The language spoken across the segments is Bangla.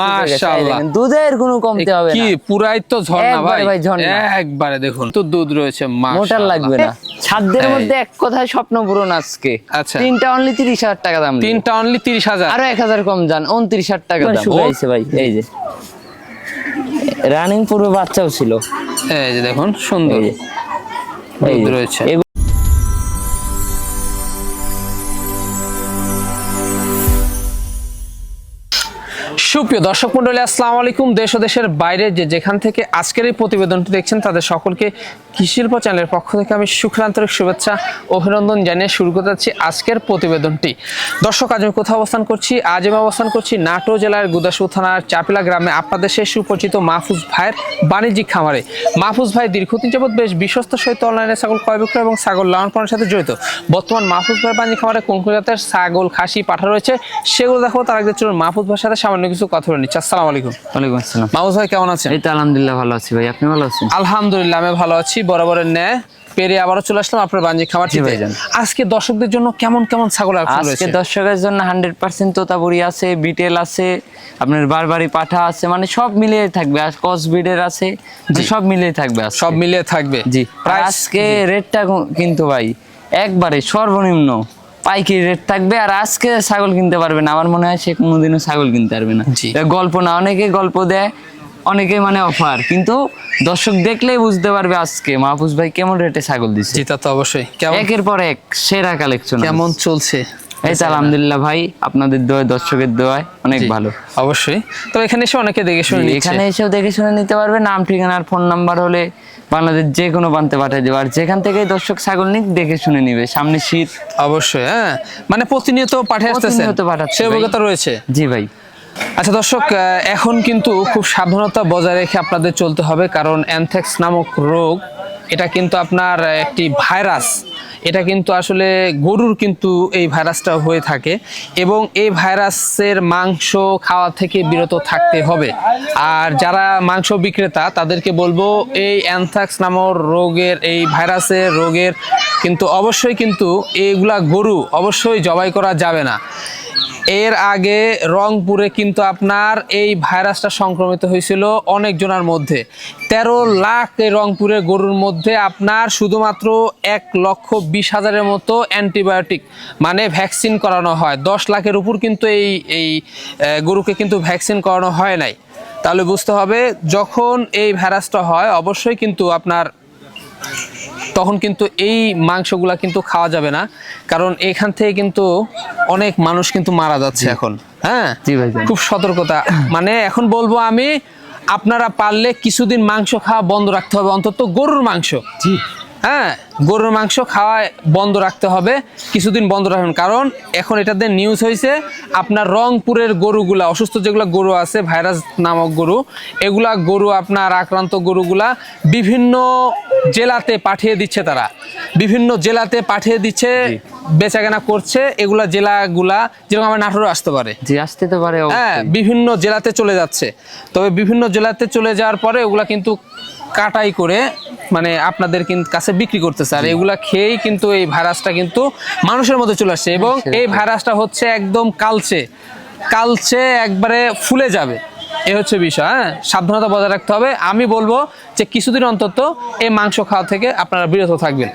মাশাআল্লাহ। দুধের কোনো কমতে হবে কি পুরাই তো ঝর্ণা ভাই। ভাই ঝর্ণা। একবারে দেখুন তো দুধ রয়েছে মোটার লাগবে না। ছাদদের মধ্যে এক কথায় স্বপ্ন পূরণ আজকে। আচ্ছা। তিনটা অনলি তিরিশ হাজার টাকা দাম তিনটা অনলি তিরিশ হাজার। আরও এক হাজার কম যান উনত্রিশ হাজার টাকা দাম। ভাই এই যে। রানিং পুরো বাচ্চাও ছিল। এই যে দেখুন সুন্দর। দুধ রয়েছে। সুপ্রিয় দর্শক মন্ডলী আসসালামু আলাইকুম। দেশ ও দেশের বাইরে যে যেখান থেকে আজকের এই প্রতিবেদনটি দেখছেন, তাদের সকলকে কৃষিল্প চ্যানেলের পক্ষ থেকে আমি সুখান্তরিক শুভেচ্ছা, অভিনন্দন জানিয়ে শুরু করতে যাচ্ছি আজকের প্রতিবেদনটি। দর্শক, আজ আমি কোথাও অবস্থান করছি? আজ আমি অবস্থান করছি নাটো জেলার গুদাসু থানার চাপিলা গ্রামে। আপনাদের সেই সুপরিচিত মাহফুজ ভাইয়ের বাণিজ্যিক খামারে। মাহফুজ ভাই দীর্ঘদিন যাবৎ বেশ বিশ্বস্ত সহিত অনলাইনে ছাগল ক্রয় বিক্রয় এবং ছাগল লালন পালনের সাথে জড়িত। বর্তমান মাহফুজ ভাইয়ের বাণিজ্যিক খামারে কোন কোন জাতের ছাগল, খাসি, পাঠা রয়েছে, সেগুলো দেখো তার আগে চলুন মাহফুজ ভাইয়ের সাথে সামান্য কিছু কথা বলে নিচ্ছি আসসালামু আলাইকুম। ওয়ালাইকুম আসসালাম। মাহফুজ ভাই কেমন আছেন? এই তো আলহামদুলিল্লাহ ভালো আছি ভাই। আপনি ভালো আছেন? আলহামদুলিল্লাহ আমি ভালো আছি। বরাবরের ন্যায়। পেরে আবারও চলে আসলাম আপনার বাণিজ্যিক খামার জি ভাইজান। আজকে দর্শকদের জন্য কেমন কেমন ছাগল আজকে দর্শকের জন্য হান্ড্রেড পার্সেন্ট তোতাপুরি আছে বিটেল আছে আপনার বারবারি পাঠা আছে মানে সব মিলিয়ে থাকবে। আর কস বিডের আছে যে সব মিলিয়ে থাকবে। সব মিলিয়ে থাকবে। জি। আজকে রেটটা কিন্তু ভাই একবারে সর্বনিম্ন। পাইকারি রেট থাকবে আর আজকে ছাগল কিনতে পারবে না। আমার মনে হয় সে কোনোদিনও ছাগল কিনতে পারবে না। গল্প না অনেকে গল্প দেয় অনেকে মানে অফার। কিন্তু দর্শক দেখলেই বুঝতে পারবে আজকে। মাহফুজ ভাই কেমন রেটে ছাগল দিচ্ছে তা তো অবশ্যই। কেমন? একের পর এক সেরা কালেকশন কেমন চলছে? এই তো আলহামদুলিল্লাহ ভাই আপনাদের দোয়ায় দর্শকের দোয়ায় অনেক ভালো। অবশ্যই। তো এখানে এসে অনেকে দেখে শুনে এখানে এসেও দেখে শুনে নিতে পারবে। নাম ঠিকানা আর ফোন নাম্বার হলে বাংলাদেশ যে কোনো প্রান্তে পাঠিয়ে দেবো। আর যেখান থেকে দর্শক ছাগল নিক দেখে শুনে নিবে। সামনে শীত। অবশ্যই হ্যাঁ। মানে প্রতিনিয়ত পাঠিয়ে পাঠাচ্ছি সে অভিজ্ঞতা রয়েছে। জি ভাই। আচ্ছা দর্শক এখন কিন্তু খুব সাবধানতা বজায় রেখে আপনাদের চলতে হবে। কারণ অ্যানথ্যাক্স নামক রোগ এটা কিন্তু আপনার একটি ভাইরাস। এটা কিন্তু আসলে গরুর কিন্তু এই ভাইরাসটা হয়ে থাকে এবং এই ভাইরাসের মাংস খাওয়া থেকে বিরত থাকতে হবে। আর যারা মাংস বিক্রেতা, তাদেরকে বলব এই অ্যানথ্রাক্স নামক রোগের, এই ভাইরাসের রোগের কিন্তু অবশ্যই কিন্তু এইগুলা গরু অবশ্যই জবাই করা যাবে না। এর আগে রংপুরে কিন্তু আপনার এই ভাইরাসটা সংক্রমিত হয়েছিল অনেক জনের মধ্যে। তেরো লাখ এই রংপুরের গরুর মধ্যে আপনার শুধুমাত্র এক লক্ষ বিশ হাজারের মতো অ্যান্টিবায়োটিক মানে ভ্যাকসিন করানো হয়। দশ লাখের উপর কিন্তু এই এই গরুকে কিন্তু ভ্যাকসিন করানো হয় নাই। তাহলে বুঝতে হবে যখন এই ভাইরাসটা হয় অবশ্যই কিন্তু আপনার তখন কিন্তু এই মাংসগুলা কিন্তু খাওয়া যাবে না। কারণ এখান থেকে কিন্তু অনেক মানুষ কিন্তু মারা যাচ্ছে এখন। হ্যাঁ? খুব সতর্কতা। মানে এখন বলব আমি আপনারা পারলে কিছুদিন মাংস খাওয়া বন্ধ রাখতে হবে অন্তত গরুর মাংস। হ্যাঁ গরুর মাংস খাওয়া বন্ধ রাখতে হবে কিছুদিন বন্ধ রাখবেন কারণ এখন এটাতে নিউজ হয়েছে আপনার রংপুরের গরুগুলা অসুস্থ যেগুলো গরু আছে ভাইরাস নামক গরু এগুলা গরু আপনার আক্রান্ত গরুগুলা বিভিন্ন জেলাতে পাঠিয়ে দিচ্ছে তারা। বিভিন্ন জেলাতে পাঠিয়ে দিচ্ছে বেচাকেনা করছে এগুলা জেলাগুলা যেরকম আমার নাটোরে আসতে পারে। জি আসতে তো পারে হ্যাঁ বিভিন্ন জেলাতে চলে যাচ্ছে। তবে বিভিন্ন জেলাতে চলে যাওয়ার পরে ওগুলা কিন্তু কাটাই করে মানে আপনাদের কিন্তু কাছে বিক্রি করতেছে। আর এগুলা খেয়েই কিন্তু এই ভাইরাসটা কিন্তু মানুষের মধ্যে চলে আসছে। এবং এই ভাইরাসটা হচ্ছে একদম কালচে। কালচে একবারে ফুলে যাবে। এ হচ্ছে বিষয় হ্যাঁ? সাবধানতা বজায় রাখতে হবে। আমি বলব যে কিছুদিন অন্তত এই মাংস খাওয়া থেকে আপনারা বিরত থাকবেন।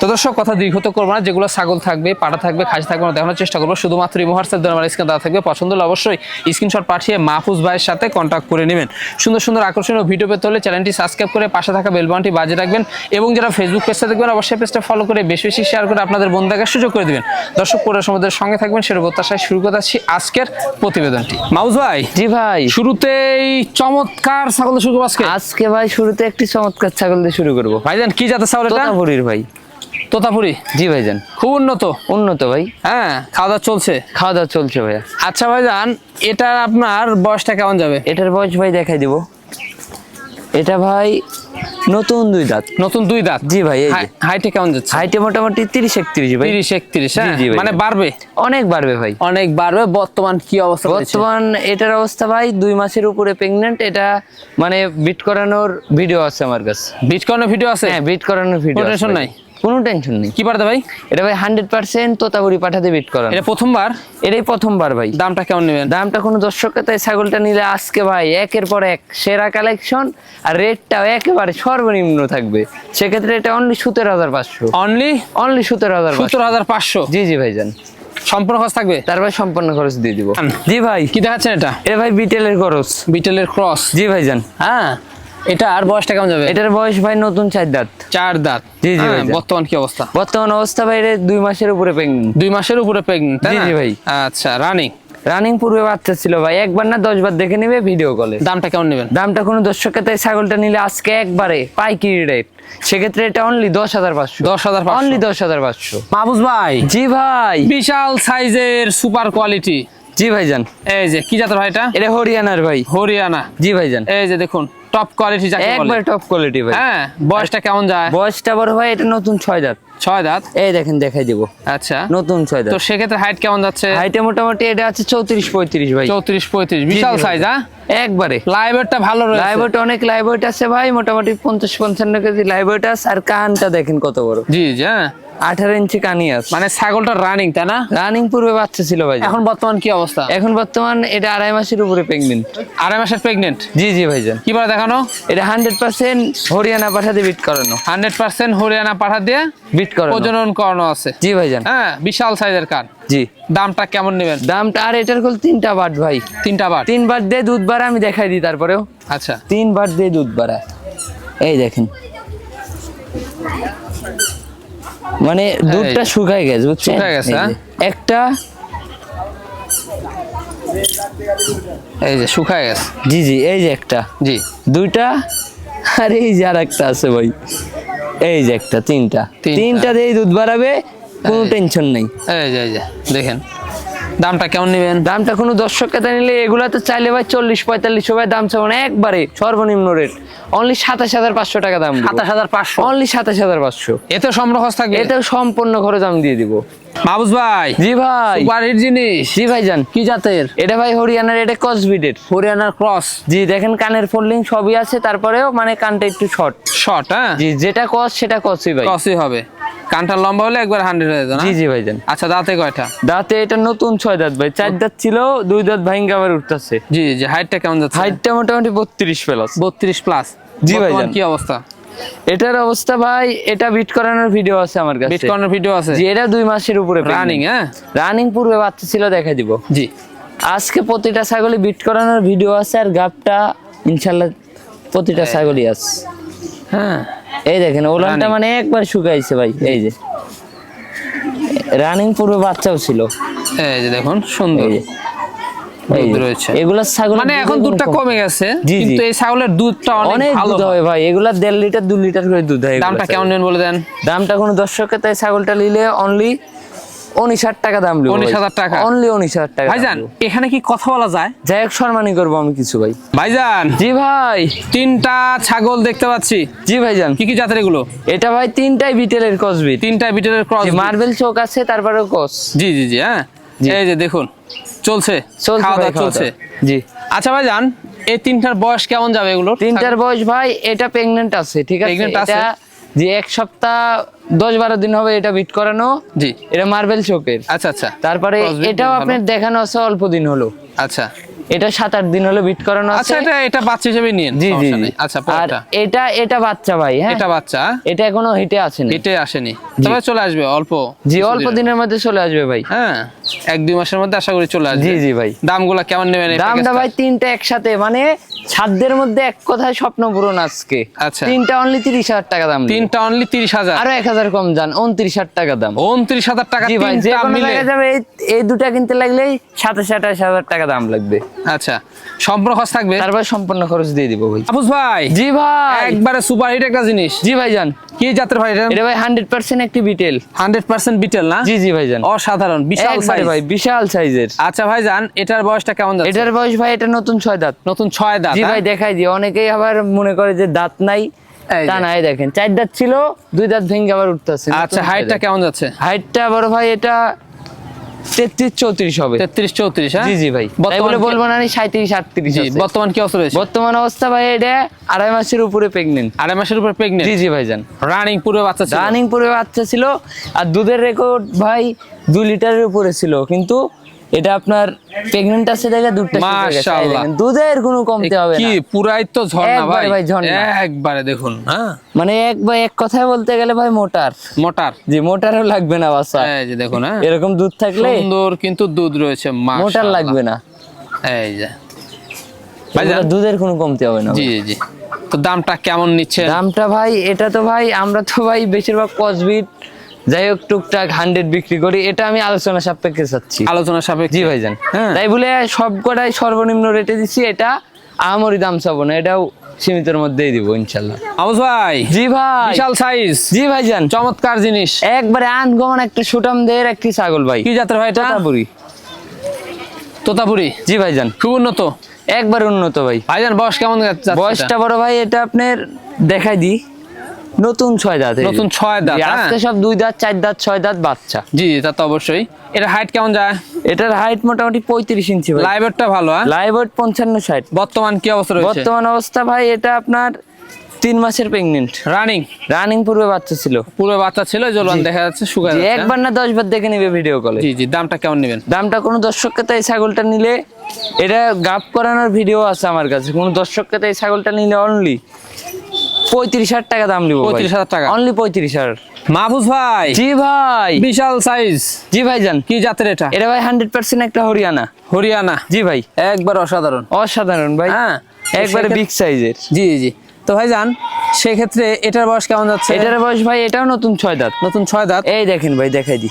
তো দর্শক কথা দীর্ঘত করব না যেগুলো ছাগল থাকবে পাটা থাকবে খাসি থাকবে না দেখানোর চেষ্টা করব। শুধুমাত্র হোয়াটসঅ্যাপ দ্বারা স্ক্রিন দেওয়া থাকবে। পছন্দ হলে অবশ্যই স্ক্রিনশট পাঠিয়ে মাহফুজ ভাইয়ের সাথে কন্ট্যাক্ট করে নেবেন। সুন্দর সুন্দর আকর্ষণীয় ভিডিও পেতে হলে চ্যানেলটি সাবস্ক্রাইব করে পাশে থাকা বেলবানটি বাজে রাখবেন এবং যারা ফেসবুক পেজটা দেখবেন অবশ্যই পেজটা ফলো করে বেশি বেশি শেয়ার করে আপনাদের বন্ধু দেখার সুযোগ করে দিবেন। দর্শক পুরো সমাজের সঙ্গে থাকবেন সেটা প্রত্যাশায় শুরু করতেছি আজকের প্রতিবেদনটি। মাউজ ভাই জি ভাই। শুরুতেই চমৎকার ছাগল শুরু করব আজকে। আজকে ভাই শুরুতে একটি চমৎকার ছাগল দিয়ে শুরু করব। ভাইজান কি জাতের ছাগল এটা? তোতাপুরির ভাই। তোতাপুরি? জি ভাইজান। খুব উন্নত? উন্নত ভাই। হ্যাঁ খাওয়া দাওয়া চলছে? খাওয়া দাওয়া চলছে ভাইয়া। আচ্ছা ভাইজান এটার আপনার বয়সটা কেমন যাবে? এটার বয়স ভাই দেখাই দিব। এটা ভাই নতুন দুই দাঁত। নতুন দুই দাঁত? জি ভাই এই হাইটে কেমন যাচ্ছে? হাইটে মোটামুটি তিরিশ একত্রিশ ভাই। তিরিশ একত্রিশ হ্যাঁ? জি মানে বাড়বে? অনেক বাড়বে ভাই। অনেক বাড়বে। বর্তমান কি অবস্থা? বর্তমান এটার অবস্থা ভাই দুই মাসের উপরে প্রেগন্যান্ট এটা মানে বিট করানোর ভিডিও আছে আমার কাছে। বিট করানোর ভিডিও আছে? হ্যাঁ বিট করানোর ভিডিও কোনো টেনশন নাই? কোনো টেনশন নেই। কি পাঠাতে ভাই? এটা ভাই হান্ড্রেড পার্সেন্ট তোতাপুরি পাঠাতে বিট করানো। এটা প্রথমবার? এটাই প্রথমবার ভাই। দামটা কেমন নেবেন? দামটা কোনো দর্শককে তাই ছাগলটা নিলে আজকে ভাই একের পর এক সেরা কালেকশন আর রেটটাও একেবারে সর্বনিম্ন থাকবে। সেক্ষেত্রে এটা অনলি সতেরো হাজার পাঁচশো। অনলি অনলি সতেরো হাজার সত্তর হাজার পাঁচশো? জি জি ভাইজান। সম্পূর্ণ খরচ থাকবে? তারপর সম্পূর্ণ খরচ দিয়ে দিব। জি ভাই। কি দেখাচ্ছেন এটা? এটা ভাই বিটেলের খরচ বিটেলের ক্রস জি ভাইজান। হ্যাঁ। এটা আর বয়সটা কেমন যাবে? এটার বয়স ভাই নতুন চার দাঁত। চার দাঁত? জি, জি, হ্যাঁ, বর্তমান কি অবস্থা? বর্তমান অবস্থা ভাই দুই মাসের উপরে প্রেগনেন্ট দুই মাসের উপরে প্রেগনেন্ট জি, জি, ভাই। আচ্ছা রানিং রানিং পূর্বে বাচ্চা ছিল ভাই একবার না দশ বার দেখে নিবে ভিডিও কলে দামটা কেমন নেবেন? দামটা কোনো দর্শকের তাই ছাগলটা নিলে আজকে একবারে পাইকিরি রেট সেক্ষেত্রে এটা অনলি দশ হাজার পাঁচশো। দশ হাজার অনলি দশ হাজার পাঁচশো। মাহবুজ ভাই। জি ভাই। বিশাল সাইজের সুপার কোয়ালিটি জি ভাইজান। এই যে কি জাতের ভাই এটা? এটা হরিয়ানার ভাই। হরিয়ানা। জি ভাইজান। এই যে দেখুন। টপ কোয়ালিটি যাকে বলে। একবার টপ কোয়ালিটি ভাই। হ্যাঁ বয়সটা কেমন যায়? বয়সটা বড় ভাই এটা নতুন ছয় দাঁত। ছয় দাঁত? এই দেখেন দেখাই দিব। আচ্ছা। নতুন ছয় দাঁত। তো সেক্ষেত্রে হাইট কেমন যাচ্ছে? হাইটে মোটামুটি এটা আছে চৌত্রিশ পঁয়ত্রিশ ভাই। চৌত্রিশ পঁয়ত্রিশ বিশাল সাইজ হ্যাঁ? একবারে। লাইভেরটা ভালো রয়েছে। লাইভওয়েট অনেক লাইভওয়েট আছে ভাই মোটামুটি পঞ্চাশ পঞ্চান্ন কেজি লাইভওয়েট আছে। আর কানটা দেখেন কত বড়। জি জি হ্যাঁ। আঠারো ইঞ্চি কানি আছে। মানে ছাগলটা রানিং তাই না? রানিং পূর্বে বাচ্চা ছিল ভাই। এখন বর্তমান কি অবস্থা? এখন বর্তমান এটা আড়াই মাসের উপরে প্রেগনেন্ট আড়াই মাসের প্রেগনেন্ট জি জি ভাইজান। কি বলে দেখানো? এটা হান্ড্রেড পার্সেন্ট হরিয়ানা পাঠাতে বিট করানো। হান্ড্রেড পার্সেন্ট হরিয়ানা পাঠা দিয়ে বিট করানো। প্রজনন করানো আছে। জি ভাইজান। হ্যাঁ বিশাল সাইজের কান। জি। দামটা কেমন নেবেন? দামটা আর এটার কল তিনটা বাট ভাই। তিনটা বার তিন বার দিয়ে দুধ বাড়া আমি দেখাই দিই তারপরেও। আচ্ছা। তিন বার দিয়ে দুধ বাড়া। এই দেখেন। মানে দুধটা শুকায় গেছে বুঝছেন? শুকায় গেছে, হ্যাঁ? একটা এই যে শুকায় গেছে। জি জি এই যে একটা। জি। দুইটা আর এই যে আর একটা আছে ভাই। এই যে একটা তিনটা। তিনটা। দিয়ে দুধ বাড়াবে কোনো টেনশন নেই। এই যে এই যে দেখেন। দামটা কেমন নেবেন? দামটা কোনো দর্শক কেতা নিলে এগুলা তো চাইলে ভাই চল্লিশ পঁয়তাল্লিশ সবাই দাম চাবো না একবারে সর্বনিম্ন রেট অনলি সাতাশ হাজার পাঁচশো টাকা দাম সাতাশ হাজার পাঁচশো। অনলি সাতাশ হাজার পাঁচশো। এতে সম্পর্ক থাকবে? এটাও সম্পূর্ণ খরচ আমি দিয়ে দিব। মাহবুজ ভাই জি ভাই। বাড়ির জিনিস। জি ভাই জান। কি জাতের? এটা ভাই হরিয়ানার এটা কসবিডের হরিয়ানার ক্রস জি দেখেন কানের ফোল্ডিং সবই আছে তারপরেও মানে কানটা একটু শর্ট শর্ট হ্যাঁ? জি যেটা কস সেটা কসই ভাই। ক্রসই হবে। কানটা লম্বা হলে একবার হান্ড্রেড হয়ে না? জি জি ভাইজান। আচ্ছা দাঁতে কয়টা? দাঁতে এটা নতুন ছয় দাঁত ভাই। চার দাঁত ছিল দুই দাঁত ভাইঙ্গা আবার উঠতেছে। জি জি হাইটটা কেমন যাচ্ছে? হাইটটা মোটামুটি বত্রিশ প্লাস বত্রিশ প্লাস জি ভাইজান। কি অবস্থা? এটার অবস্থা ভাই এটা বিট করানোর ভিডিও আছে আমার কাছে। বিট কর্নার ভিডিও আছে? জি এটা দুই মাসের উপরে রানিং হ্যাঁ? রানিং পূর্বে বাচ্চা ছিল দেখা দিব। জি। আজকে প্রতিটা ছাগলে বিট করানোর ভিডিও আছে আর গাপটা ইনশাল্লাহ প্রতিটা ছাগলই আছে। হ্যাঁ। এই দেখেন ওলানটা মানে একবার শুকাইছে ভাই এই যে রানিং পূর্বে বাচ্চাও ছিল এই যে দেখুন সুন্দর। রয়েছে। এগুলা ছাগল মানে এখন দুধটা কমে গেছে। কিন্তু এই ছাগলের দুধটা অনেক ভালো হয় ভাই এগুলা দেড় লিটার দু লিটার করে দুধ হয় দামটা কেমন। নেন বলে দেন দামটা কোনো দর্শকের তাই ছাগলটা নিলে অনলি উনিশ হাজার টাকা দাম লিখব 19,000 টাকা? অনলি উনিশ হাজার টাকা ভাইজান এখানে কি কথা বলা যায়? যাই হোক সম্মানই করব আমি কিছু ভাই। ভাইজান জি ভাই। তিনটা ছাগল দেখতে পাচ্ছি। জি ভাইজান। কি কি জাতের এগুলো? এটা ভাই তিনটাই বিটেলের কসবিট তিনটা বিটেলের ক্রস মার্বেল চোখ আছে তারপরে কস জি জি জি হ্যাঁ? এই যে দেখুন চলছে চলছে খাওয়া দাওয়া চলছে। জি। আচ্ছা ভাইজান এই তিনটার বয়স কেমন যাবে এগুলো তিনটার বয়স ভাই এটা প্রেগনেন্ট আছে ঠিক আছে? আছে? এটা যে এক সপ্তাহ দশ বারো দিন হবে এটা বিট করানো। জি। এটা মার্বেল চোখের আচ্ছা আচ্ছা। তারপরে এটাও আপনার দেখানো আছে অল্প দিন হলো। আচ্ছা। এটা সাত আট দিন হলো বিট করানো আছে। আচ্ছা এটা এটা বাচ্চা হিসেবে নিন জি জি। আচ্ছা আর এটা এটা বাচ্চা ভাই হ্যাঁ? এটা বাচ্চা। এটা এখনও হিটে আছে না এটাই আসেনি তবে চলে আসবে অল্প। জি অল্প দিনের মধ্যে চলে আসবে ভাই। হ্যাঁ এক দুই মাসের মধ্যে আশা করি চলে আসবে। জি জি ভাই। দামগুলো কেমন নেবেন দামটা ভাই তিনটা একসাথে মানে ছাদের মধ্যে এক কথায় স্বপ্ন পূরণ আজকে। আচ্ছা। তিনটা অনলি তিরিশ হাজার টাকা দাম তিনটা অনলি তিরিশ হাজার। আরও এক হাজার কম যান উনত্রিশ হাজার টাকা দাম। উনত্রিশ হাজার টাকা জি ভাই যে কোনো জায়গায় যাবে এই- দুটা কিনতে লাগলেই সাতাশ আঠাশ হাজার টাকা দাম লাগবে। আচ্ছা সম্পূর্ণ খরচ থাকবে? তারপর সম্পূর্ণ খরচ দিয়ে দিব ভাই। আবুস ভাই জি ভাই। একবারে সুপার হিট একটা জিনিস। জি ভাইজান কি জাতের ভাই এটা? ভাই হান্ড্রেড পার্সেন্ট একটি বিটেল। হান্ড্রেড পার্সেন্ট বিটেল না? জি জি ভাইজান। অসাধারণ বিশাল সাইজ ভাই বিশাল সাইজের। আচ্ছা ভাইজান এটার বয়সটা কেমন যাচ্ছে? এটার বয়স ভাই এটা নতুন ছয় দাঁত। নতুন ছয় দাঁত জি হ্যাঁ? ভাই দেখাই দিই। অনেকেই আবার মনে করে যে দাঁত নাই তা নাই দেখেন। চার দাঁত ছিল দুই দাঁত ভেঙে আবার উঠতেছে। আচ্ছা হাইটটা কেমন যাচ্ছে? হাইটটা বড় ভাই এটা তেত্রিশ চৌত্রিশ হবে। তেত্রিশ চৌত্রিশ হ্যাঁ? জি জি ভাই। বলব না সাঁত্রিশ আটত্রিশ বর্তমান কি অবস্থা রয়েছে? বর্তমান অবস্থা ভাই এটা আড়াই মাসের উপরে প্রেগনেন্ট আড়াই মাসের উপর প্রেগনেন্ট জি জি ভাইজান। রানিং পুরো বাচ্চা ছিল? রানিং পূর্বে বাচ্চা ছিল আর দুধের রেকর্ড ভাই দুই লিটারের উপরে ছিল। কিন্তু এটা আপনার প্রেগনেন্ট আছে দেখে দুধটা মাশাআল্লাহ। দুধের কোনো কমতে হবে কি পুরাই তো ঝর্ণা ভাই। ভাই ঝর্ণা। একবারে দেখুন হ্যাঁ? মানে এক ভাই এক কথায় বলতে গেলে ভাই মোটার। মোটার। জি মোটারও লাগবে না বাচ্চা। এই যে দেখুন হ্যাঁ? এরকম দুধ থাকলে সুন্দর কিন্তু দুধ রয়েছে মোটার লাগবে না। এই যে। এগুলো দুধের কোনো কমতে হবে না জি জি জি। তো দামটা কেমন নিচ্ছে দামটা ভাই এটা তো ভাই আমরা তো ভাই বেশিরভাগ কসবিট যাই হোক টুকটাক হান্ড্রেড বিক্রি করি। এটা আমি আলোচনা সাপেক্ষে চাচ্ছি। আলোচনা সাপেক্ষে। জি ভাইজান। হ্যাঁ। তাই বলে সব কটাই সর্বনিম্ন রেটে দিচ্ছি। এটা আমরি দাম চাবো না এটাও সীমিতের মধ্যেই দিব ইনশাল্লাহ। আবুজ ভাই জি ভাই। বিশাল সাইজ জি ভাইজান। চমৎকার জিনিস। একবারে আনকমন একটা সুটাম দের একটি ছাগল ভাই। কি জাতের ভাই এটা? তোতাপুরি। তোতাপুরি। জি ভাইজান। খুব উন্নত। একবার উন্নত ভাই। ভাইজান বয়স কেমন যাচ্ছে? বয়সটা বড় ভাই এটা আপনার দেখাই দি নতুন ছয় দাঁত নতুন ছয় দাঁত, হ্যাঁ। আজকে সব দুই দাঁত চার দাঁত ছয় দাঁত বাচ্চা। জি জি তা তো অবশ্যই। এটা হাইট কেমন যায়? এটার হাইট মোটামুটি পঁয়ত্রিশ ইঞ্চি লাইভেরটা ভালো হ্যাঁ? লাইভ ওয়েট পঞ্চান্ন ষাট। বর্তমান কি অবস্থা বর্তমান অবস্থা ভাই এটা আপনার তিন মাসের প্রেগনেন্ট রানিং রানিং পূর্বে বাচ্চা ছিল। পুরো বাচ্চা ছিল জলবান দেখা যাচ্ছে জি, যাচ্ছে একবার না দশ বার দেখে নিবে ভিডিও কলে জি জি দামটা কেমন নেবেন? দামটা কোনো দর্শককে তাই ছাগলটা নিলে এটা গাপ করানোর ভিডিও আছে আমার কাছে। কোনো দর্শককে তাই ছাগলটা নিলে অনলি পঁয়ত্রিশ হাজার টাকা দাম নিবো 35,000 টাকা? অনলি পঁয়ত্রিশ হাজার। মাহফুজ ভাই। জি ভাই। বিশাল সাইজ জি ভাইজান কি জাতের এটা? এটা ভাই হান্ড্রেড পার্সেন্ট একটা হরিয়ানা। হরিয়ানা। জি ভাই। একবার অসাধারণ। অসাধারণ ভাই। হ্যাঁ। একবারে বিগ সাইজের জি জি, তো ভাইজান সেক্ষেত্রে এটার বয়স কেমন যাচ্ছে? এটার বয়স ভাই এটাও নতুন ছয় দাঁত। নতুন ছয় দাঁত। এই দেখেন ভাই দেখাই দি।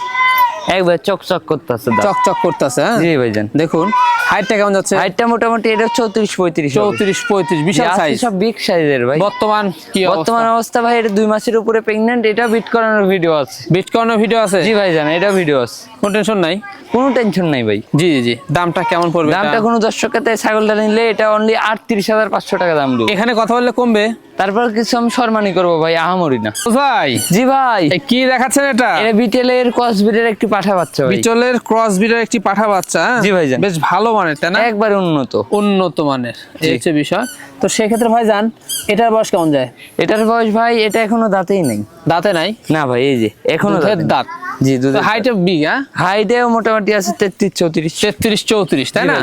একবার চকচক করতেছে চকচক করতেছে হ্যাঁ? জি ভাইজান। দেখুন হাইটটা কেমন যাচ্ছে? হাইটটা মোটামুটি এটা চৌত্রিশ পঁয়ত্রিশ হবে। চৌত্রিশ পঁয়ত্রিশ বিশাল সাইজ সব বিগ সাইজের ভাই। বর্তমান কি বর্তমান অবস্থা ভাই এটা দুই মাসের উপরে প্রেগনেন্ট এটা বিট করানোর ভিডিও আছে। বিটকয়েনের ভিডিও আছে? জি ভাই জান এটা ভিডিও আছে। কোনো টেনশন নাই? কোনো টেনশন নাই ভাই। জি জি জি। দামটা কেমন পড়বে দামটা কোনো দর্শকের তাই ছাগলটা নিলে এটা অনলি আটত্রিশ হাজার পাঁচশো টাকা দাম দেবো। এখানে কথা বললে কমবে? তারপর কিছু আমি সম্মানই করব ভাই আহামরি না। ভাই জি ভাই। কি দেখাচ্ছেন এটা? এটা বিটেলের কসবিটের একটি পাঠা বাচ্চা ভাই। বিচলের ক্রস বিটের একটি পাঠা বাচ্চা হ্যাঁ? জি ভাইজান। বেশ ভালো মানের তাই না? একবারে উন্নত। উন্নত মানের এই হচ্ছে বিষয়। তো সেক্ষেত্রে ভাই যান এটার বয়স কেমন যায়? এটার বয়স ভাই এটা এখনও দাঁতেই নেই। দাঁতে নাই? না ভাই এই যে এখনও দাঁত জি দুধের হাইট বিগ হ্যাঁ? হাইটেও মোটামুটি আছে তেত্রিশ চৌত্রিশ। তেত্রিশ চৌত্রিশ তাই না।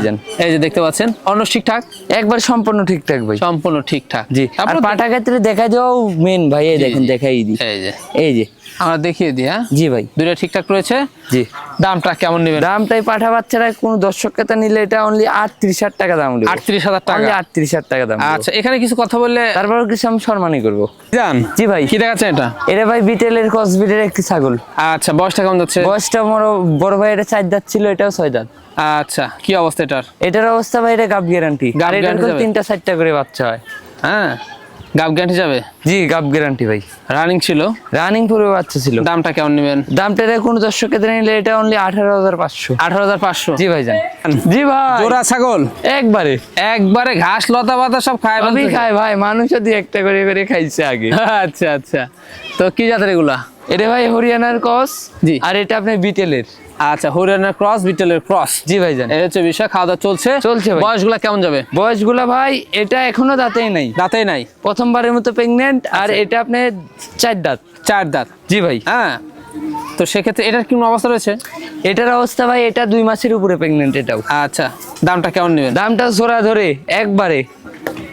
এই যে দেখতে পাচ্ছেন অন্য ঠিকঠাক? একবার সম্পূর্ণ ঠিকঠাক ভাই। সম্পূর্ণ ঠিকঠাক। জি আর পাঠা ক্ষেত্রে দেখা যাও মেন ভাই এই দেখেন। দেখাই দি এই যে। এই যে আমরা দেখিয়ে দিই হ্যাঁ? জি ভাই। দুইটা ঠিকঠাক রয়েছে? জি। দামটা কেমন নেবেন? দামটাই পাঠা বাচ্চারা কোনো দর্শক কেতা নিলে এটা অনলি আটত্রিশ হাজার টাকা দাম নেবে আটত্রিশ হাজার টাকা? আটত্রিশ হাজার টাকা দাম আচ্ছা এখানে কিছু কথা বললে তারপর কিছু আমি সম্মানই করব? জান জি ভাই। কি দেখাচ্ছেন এটা? এটা ভাই বিটেলের কস বিটের একটি ছাগল। আচ্ছা বয়সটা কেমন যাচ্ছে? বয়সটা বড় বড় ভাই এটা চার দাঁত ছিল এটাও ছয় দাঁত। আচ্ছা কি অবস্থা এটার? এটার অবস্থা ভাই এটা গাব গ্যারান্টি যাবে? তিনটা চারটা করে বাচ্চা হয়। হ্যাঁ। গাব গ্যান্টি যাবে? জি গাব গ্যারান্টি ভাই। রানিং ছিল? রানিং পূর্বে বাচ্চা ছিল। দামটা কেমন নেবেন? দামটা এটা কোনো দর্শক ক্ষেত্রে নিলে এটা অনলি আঠারো হাজার পাঁচশো। আঠারো হাজার পাঁচশো? জি ভাই জান জি ভাই। জোড়া ছাগল। একবারে। একবারে ঘাস লতা পাতা সব খায় ফেলতেছে। খায় ভাই মানুষ যদি একটা করে করে খাইছে আগে। আচ্ছা আচ্ছা। তো কি জাতের এগুলা? এটা ভাই হরিয়ানার কস। জি। আর এটা আপনার বিটেলের। আচ্ছা হরিয়ানার ক্রস বিটেলের ক্রস জি ভাই জান এই হচ্ছে বিষয় খাওয়া দাওয়া চলছে চলছে। বয়সগুলা কেমন যাবে? বয়সগুলা ভাই এটা এখনও দাঁতেই নাই। দাঁতেই নাই? প্রথমবারের মতো প্রেগনেন্ট আর আচ্ছা। এটা আপনার চার দাঁত। চার দাঁত। জি ভাই। হ্যাঁ। তো সেক্ষেত্রে এটার কি অবস্থা রয়েছে? এটার অবস্থা ভাই এটা দুই মাসের উপরে প্রেগনেন্ট এটাও। আচ্ছা দামটা কেমন নেবেন? দামটা জোড়া ধরে একবারে।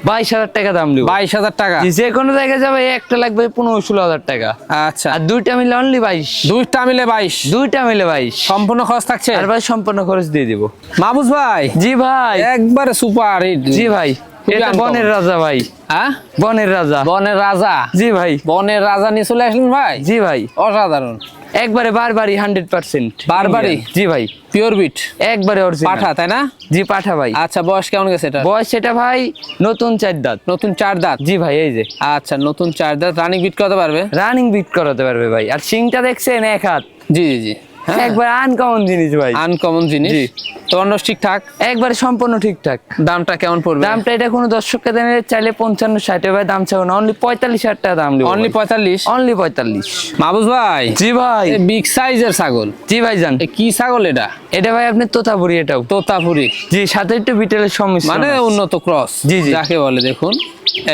বাইশ হাজার টাকা দাম দিব বাইশ হাজার টাকা। যে কোনো জায়গায় যাবে একটা লাগবে পনেরো ষোলো হাজার টাকা। আচ্ছা। আর দুইটা মিলে অনলি বাইশ। দুইটা মিলে বাইশ। দুইটা মিলে বাইশ। সম্পূর্ণ খরচ থাকছে? আর ভাই সম্পূর্ণ খরচ দিয়ে দিব। মাহবুজ ভাই? জি ভাই। একবারে সুপার হিট। জি ভাই। বনের রাজা ভাই। হ্যাঁ? বনের রাজা। বনের রাজা? জি ভাই। বনের রাজা নিয়ে চলে আসলেন ভাই? জি ভাই। অসাধারণ। একবারে বারবারই হান্ড্রেড পার্সেন্ট বারবারই? জি ভাই। পিওর বিট একবারে পাঠা অরিজিনাল তাই না? জি পাঠা ভাই। আচ্ছা বয়স কেমন গেছে এটা বয়স সেটা ভাই নতুন চার দাঁত। নতুন চার দাঁত? জি ভাই এই যে। আচ্ছা নতুন চার দাঁত। রানিং বিট করতে পারবে? রানিং বিট করাতে পারবে ভাই। আর সিংটা দেখছেন এক হাত। জি জি জি। একবার আনকমন জিনিস ভাই। আনকমন জিনিস। জি। তো অন্য ঠিকঠাক? একবারে সম্পূর্ণ ঠিকঠাক। দামটা কেমন পড়বে? দামটা এটা কোনো দর্শককে দেন চাইলে পঞ্চান্ন ষাট দাম চাও না। অনলি পঁয়তাল্লিশ হাজার টাকা দাম অনলি পঁয়তাল্লিশ? অনলি পঁয়তাল্লিশ। মাহবুজ ভাই। জি ভাই। বিগ সাইজের ছাগল। জি ভাই এ কি ছাগল এটা? এটা ভাই আপনি তোতাপুরি এটাও। তোতাপুরি। জি সাথে একটু বিটেলের সমস্যা মানে উন্নত ক্রস জি, জি। যাকে বলে দেখুন।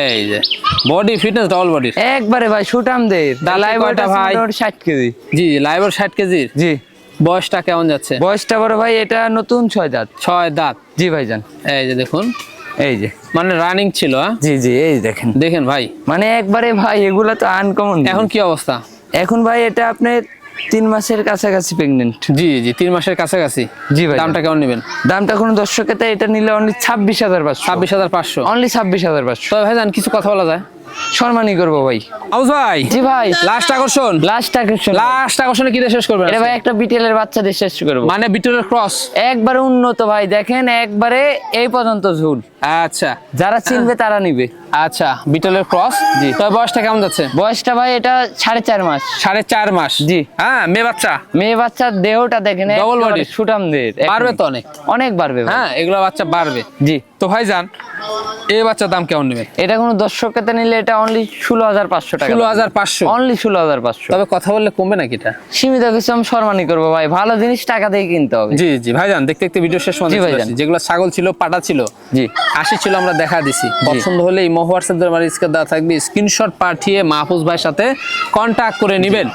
এই যে। বডি ফিটনেস ডবল বডির একবারে ভাই সুটামদের দাঁতে লাইভ কয়টা ভাই? ষাট কেজি। জি লাইভর ষাট কেজির জি। বয়সটা কেমন যাচ্ছে? বয়সটা বড় ভাই এটা নতুন ছয় দাঁত। ছয় দাঁত। জি ভাই যান এই যে দেখুন। এই যে। মানে রানিং ছিল হ্যাঁ? জি জি এই দেখেন। দেখেন ভাই। মানে একবারে ভাই এগুলা তো আনকমন এখন কি অবস্থা? এখন ভাই এটা আপনার তিন মাসের কাছাকাছি প্রেগনেন্ট জি জি তিন মাসের কাছাকাছি। জি ভাই দামটা কেমন নেবেন? দামটা কোনো দর্শকেতে এটা নিলে অনলি ছাব্বিশ হাজার পাঁচশো। ছাব্বিশ হাজার পাঁচশো। অনলি ছাব্বিশ হাজার পাঁচশো। তবে ভাই জান কিছু কথা বলা যায়। সম্মানই করব ভাই। আউস ভাই জি ভাই। লাস্ট আকর্ষণ। লাস্ট আকর্ষণ। লাস্ট আকর্ষণে কি দিয়ে শেষ করবেন এটা ভাই একটা বিটেলের বাচ্চাদের শেষ করব। মানে বিটুলের ক্রস একবারে উন্নত ভাই দেখেন একবারে এই পর্যন্ত ঝুল। আচ্ছা। যারা চিনবে তারা নিবে। আচ্ছা বিটলের ক্রস? জি। তবে বয়সটা কেমন যাচ্ছে? বয়সটা ভাই এটা সাড়ে চার মাস। সাড়ে চার মাস? জি। হ্যাঁ মেয়ে বাচ্চা? মেয়ে বাচ্চার দেহটা দেখেন Double body। সুটাম বাড়বে তো অনেক? অনেক বাড়বে হ্যাঁ এগুলো বাচ্চা বাড়বে। জি। তো ভাই যান এই বাচ্চার দাম কেমন নেবে এটা কোনো নিলে এটা অনলি ষোলো হাজার পাঁচশো টাকা ষোলো হাজার পাঁচশো? অনলি ষোলো হাজার পাঁচশো। তবে কথা বললে কমবে নাকি এটা? সীমিত কিছু আমি সম্মানই করব ভাই ভালো জিনিস টাকা দিয়ে কিনতে হবে। জি জি ভাইজান দেখতে দেখতে ভিডিও শেষ ভাইজান। যেগুলো ছাগল ছিল পাটা ছিল জি। আশি ছিল আমরা দেখা দিছি। পছন্দ হলে এই হোয়াটসঅ্যাপ নাম্বার স্ক্রিন দেওয়া থাকবে স্ক্রিনশট পাঠিয়ে মাহফুজ ভাইয়ের সাথে কন্ট্যাক্ট করে নেবেন।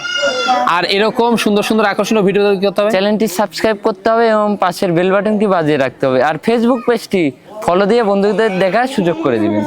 আর এরকম সুন্দর সুন্দর আকর্ষণীয় ভিডিও দেখতে করতে হবে। চ্যানেলটি সাবস্ক্রাইব করতে হবে এবং পাশের বেল বাটনটি বাজিয়ে রাখতে হবে। আর ফেসবুক পেজটি ফলো দিয়ে বন্ধুদের দেখার সুযোগ করে দিবেন।